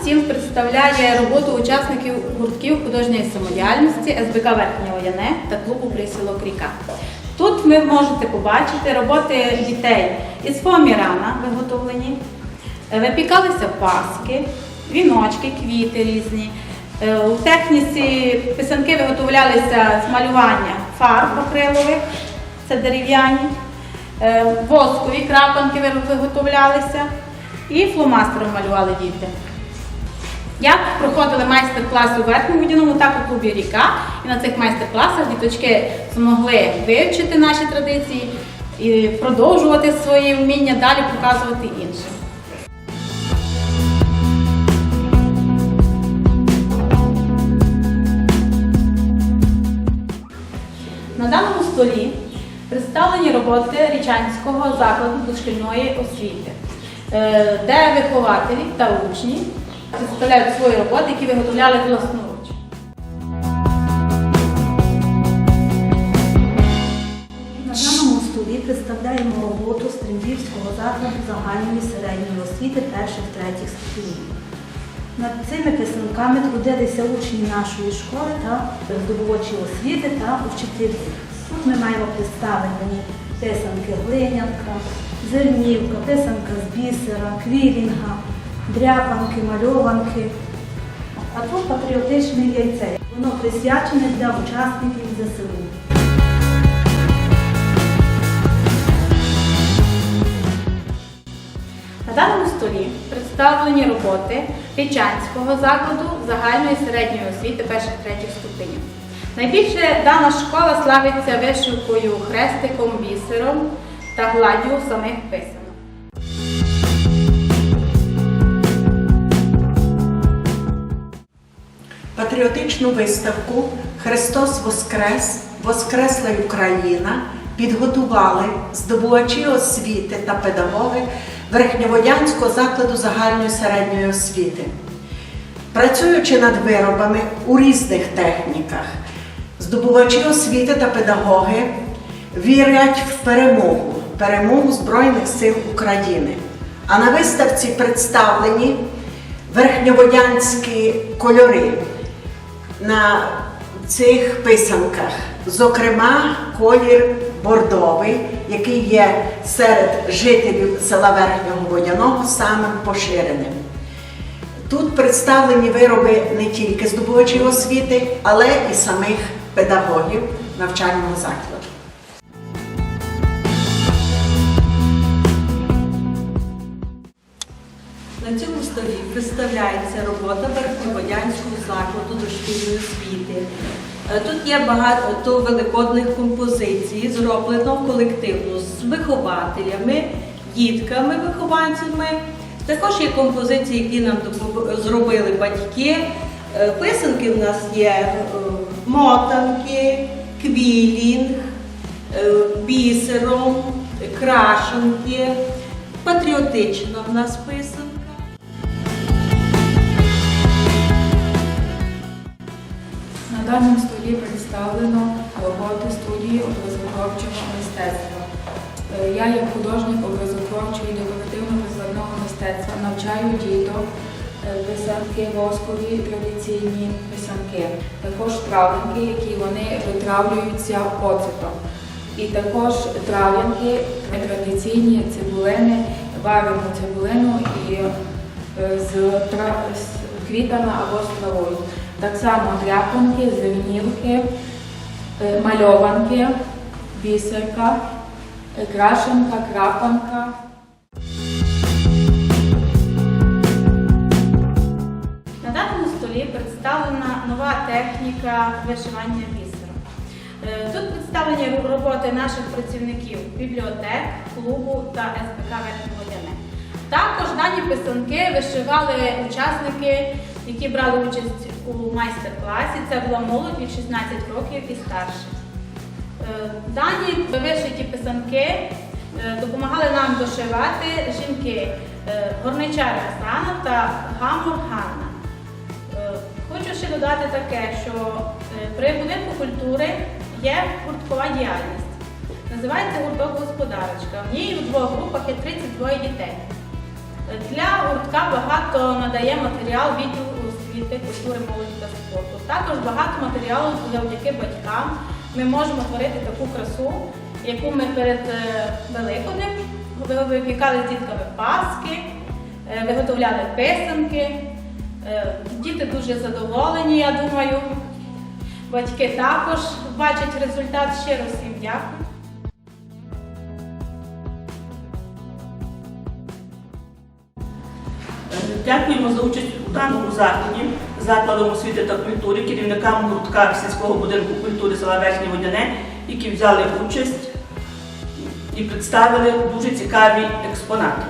Стіл представляє роботу учасників гуртків художньої самодіяльності СБК Верхнє Ояне та клубу Присілок Ріка. Тут ви можете побачити роботи дітей із фоамірана виготовлені, Е, випікалися паски, віночки, квіти різні. Е, У техніці писанки виготовлялися з малювання фарб акрилових, це дерев'яні, Е, воскові крапанки виготовлялися і фломастером малювали діти. Як проходили майстер-класи у верхньому водяному, так у клубі Ріка. І на цих майстер-класах діточки змогли вивчити наші традиції і продовжувати свої вміння далі показувати іншим. На даному столі представлені роботи Річанського закладу дошкільної освіти, е, де вихователі та учні представляють свої роботи, які виготовляли власноруч. На даному столі представляємо роботу Стрімбівського закладу загальної середньої освіти перших-третіх ступенів. Над цими писанками трудилися учні нашої школи та здобувачі освіти та вчителі. Тут ми маємо представлені писанки глинянка, зернівка, писанка з бісера, квілінга, дряпанки, мальованки. А тут патріотичне яйце. Воно присвячене для учасників ЗСУ. На даному столі представлені роботи Річанського закладу загальної середньої освіти перших-третіх ступенів. Найбільше дана школа славиться вишивкою хрестиком, бісером та гладдю самих писанок. Патріотичну виставку Христос Воскрес! Воскресла Україна підготували здобувачі освіти та педагоги Верхньоводянського закладу загальної середньої освіти. Працюючи над виробами у різних техніках, здобувачі освіти та педагоги вірять в перемогу, перемогу Збройних сил України. А на виставці представлені верхньоводянські кольори на цих писанках. Зокрема, колір бордовий, який є серед жителів села Верхнього Водяного самим поширеним. Тут представлені вироби не тільки здобувачів освіти, але і самих педагогів навчального закладу. Столі представляється робота Верхньоводянського закладу дошкільної освіти. Е, Тут є багато великодних композицій, зроблено колективно з вихователями, дітками, вихованцями. Також є композиції, які нам зробили батьки. Е, Писанки в нас є е, мотанки, квілінг, бісером, крашенки, патріотична в нас писанка. Даному столі представлено роботи студії образотворчого мистецтва. Е, Я, як художник образотворчого і декоративно-прикладного мистецтва, навчаю діток е, писанки, воскові традиційні писанки, також травлянки, які вони витравлюються оцетом. І також трав'янки традиційні цибулини, варимо цибулину і е, з, тра- з квітами або з травою. Так само дряпанки, зернівки, е, мальованки, бісерка, е, крашенка, крапанка. На даному столі представлена нова техніка вишивання бісером. Е, Тут представлені роботи наших працівників бібліотек, клубу та СПК Верхньоводяне. Також дані писанки вишивали учасники, які брали участь у майстер-класі. Це була молодь від 16 років і старше. Е, Дані вишиті писанки е, допомагали нам дошивати жінки е, Горничара Оксана та Гамур Ганна. Хочу ще додати таке, що при будинку культури є гурткова діяльність. Називається гурток господарочка. В ній у двох групах є 32 дітей. Для гуртка багато надає матеріал відділу освіти, культури, молоді та спорту. Також багато матеріалу завдяки батькам ми можемо творити таку красу, яку ми перед е, Великоднем випікали з дітками паски, е, виготовляли писанки. Е, Діти дуже задоволені, я думаю. Батьки також бачать результат. Щиро всім дякую. Дякуємо за участь у даному заході закладом освіти та культури, керівникам гуртка сільського будинку культури села Верхнє Водяне, які взяли участь і представили дуже цікаві експонати.